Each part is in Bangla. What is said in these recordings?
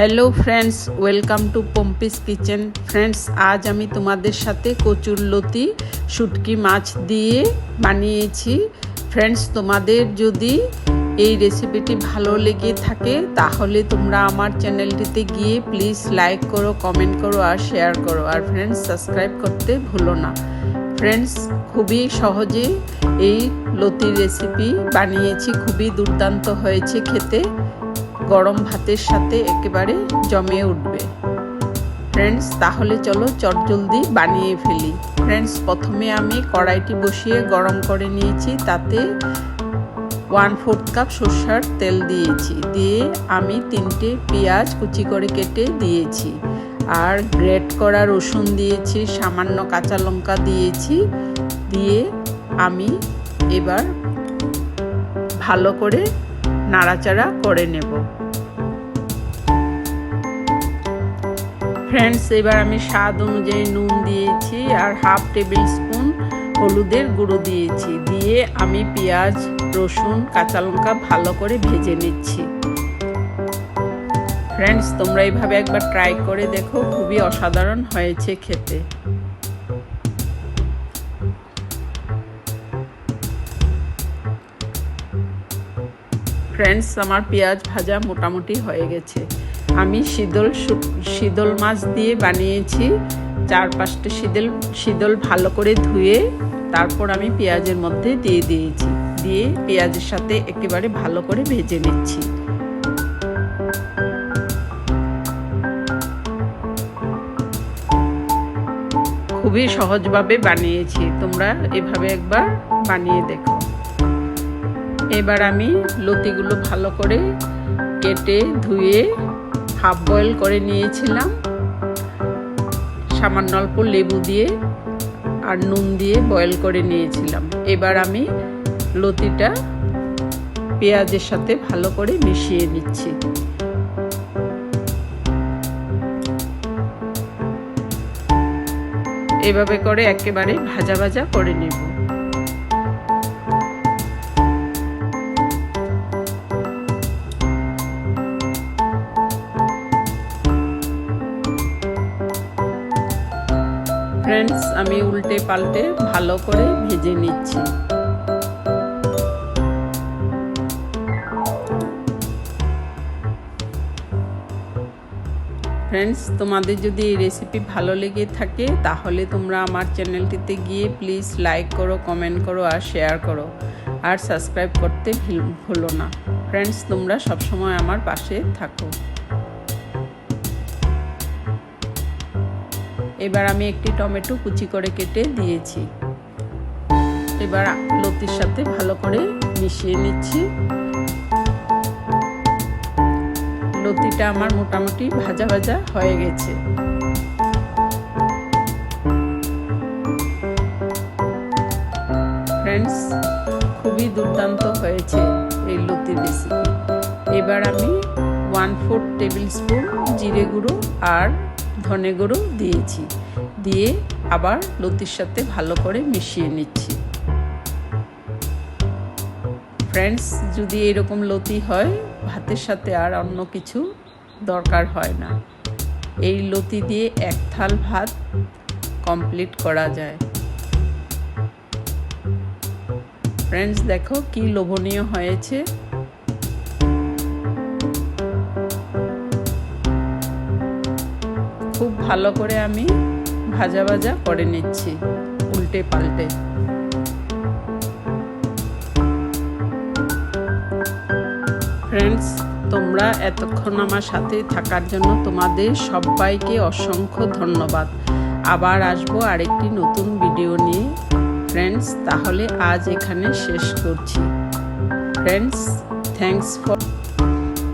Hello friends welcome to Pompi's kitchen friends আজ আমি তোমাদের সাথে কচুর লতি, শুটকি মাছ দিয়ে বানিয়েছি। ফ্রেন্ডস তোমাদের যদি এই রেসিপিটি ভালো লেগে থাকে, তাহলে তোমরা আমার চ্যানেলটিতে গিয়ে প্লিজ লাইক করো কমেন্ট করো আর শেয়ার করো। আর ফ্রেন্ডস সাবস্ক্রাইব করতে ভুলো না। ফ্রেন্ডস খুবই সহজে এই লতির রেসিপি বানিয়েছি। খুবই দুর্দান্ত হয়েছে খেতে। গরম ভাতের সাথে একেবারে জমে উঠবে। ফ্রেন্ডস তাহলে চলো চটজলদি বানিয়ে ফেলি। ফ্রেন্ডস প্রথমে আমি কড়াইটি বসিয়ে গরম করে নিয়েছি, তাতে ওয়ান ফোর্থ কাপ সর্ষার তেল দিয়েছি। দিয়ে আমি তিনটে পেঁয়াজ কুচি করে কেটে দিয়েছি। আর গ্রেট করা রসুন দিয়েছি, সামান্য কাঁচা লঙ্কা দিয়েছি। দিয়ে আমি এবার ভালো করে নাড়াচাড়া করে নেব। ফ্রেন্ডস এবার আমি স্বাদ অনুযায়ী নুন দিয়েছি আর হাফ টেবিল স্পুন হলুদের গুঁড়ো দিয়েছি। দিয়ে আমি পেঁয়াজ, রসুন, কাঁচা লঙ্কা ভালো করে ভেজে নিচ্ছি। ফ্রেন্ডস তোমরা এইভাবে একবার ট্রাই করে দেখো, খুবই অসাধারণ হয়েছে খেতে। ফ্রেন্ডস আমার পেঁয়াজ ভাজা মোটামুটি হয়ে গেছে। আমি শীতল শীতল মাছ দিয়ে বানিয়েছি। চার পাঁচটা শীতল শীতল ভালো করে ধুয়ে তারপর আমি পেঁয়াজের মধ্যে দিয়ে দিয়েছি। দিয়ে পেঁয়াজের সাথে একেবারে ভালো করে ভেজে নিচ্ছি। খুবই সহজভাবে বানিয়েছি। তোমরা এভাবে একবার বানিয়ে দেখো। এবার আমি লতিগুলো ভালো করে কেটে ধুয়ে হাফ বয়েল করে নিয়েছিলাম। সামান্য অল্প লেবু দিয়ে আর নুন দিয়ে বয়েল করে নিয়েছিলাম। এবার আমি লতিটা পেঁয়াজের সাথে ভালো করে মিশিয়ে নিচ্ছি। এভাবে করে একেবারে ভাজা ভাজা করে নেব। ফ্রেন্ডস আমি উল্টে পাল্টে ভালো করে ভেজে নিচ্ছি। ফ্রেন্ডস তোমাদের যদি এই রেসিপি ভালো লেগে থাকে, তাহলে তোমরা আমার চ্যানেলটিতে গিয়ে প্লিজ লাইক করো কমেন্ট করো আর শেয়ার করো। আর সাবস্ক্রাইব করতে ভুলো না। ফ্রেন্ডস তোমরা সবসময় আমার পাশে থাকো। এবার আমি একটি টমেটো কুচি করে কেটে দিয়েছি। এবার লতির সাথে ভালো করে মিশিয়ে নিচ্ছি। লতিটা আমার মোটামুটি ভাজা ভাজা হয়ে গেছে। ফ্রেন্ডস খুবই দুর্দান্ত হয়েছে এই লতির রেসিপি এবার আমি ওয়ান ফোর টেবিল স্পুন জিরে গুঁড়ো আর ধনে গুঁড়ো দিয়েছি। দিয়ে আবার লতির সাথে ভালো করে মিশিয়ে নিচ্ছি। ফ্রেন্ডস যদি এরকম লতি হয়, ভাতের সাথে আর অন্য কিছু দরকার হয় না। এই লতি দিয়ে এক থাল ভাত কমপ্লিট করা যায়। ফ্রেন্ডস দেখো কি লোভনীয় হয়েছে। খুব ভালো করে আমি ভাজা ভাজা করে নিচ্ছি, উল্টে পাল্টে। ফ্রেন্ডস তোমরা এতক্ষণ আমার সাথে থাকার জন্য তোমাদের সবাইকে অসংখ্য ধন্যবাদ। আবার আসব আরেকটি নতুন ভিডিও নিয়ে। ফ্রেন্ডস তাহলে আজ এখানে শেষ করছি। Friends thanks for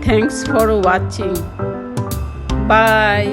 thanks for watching bye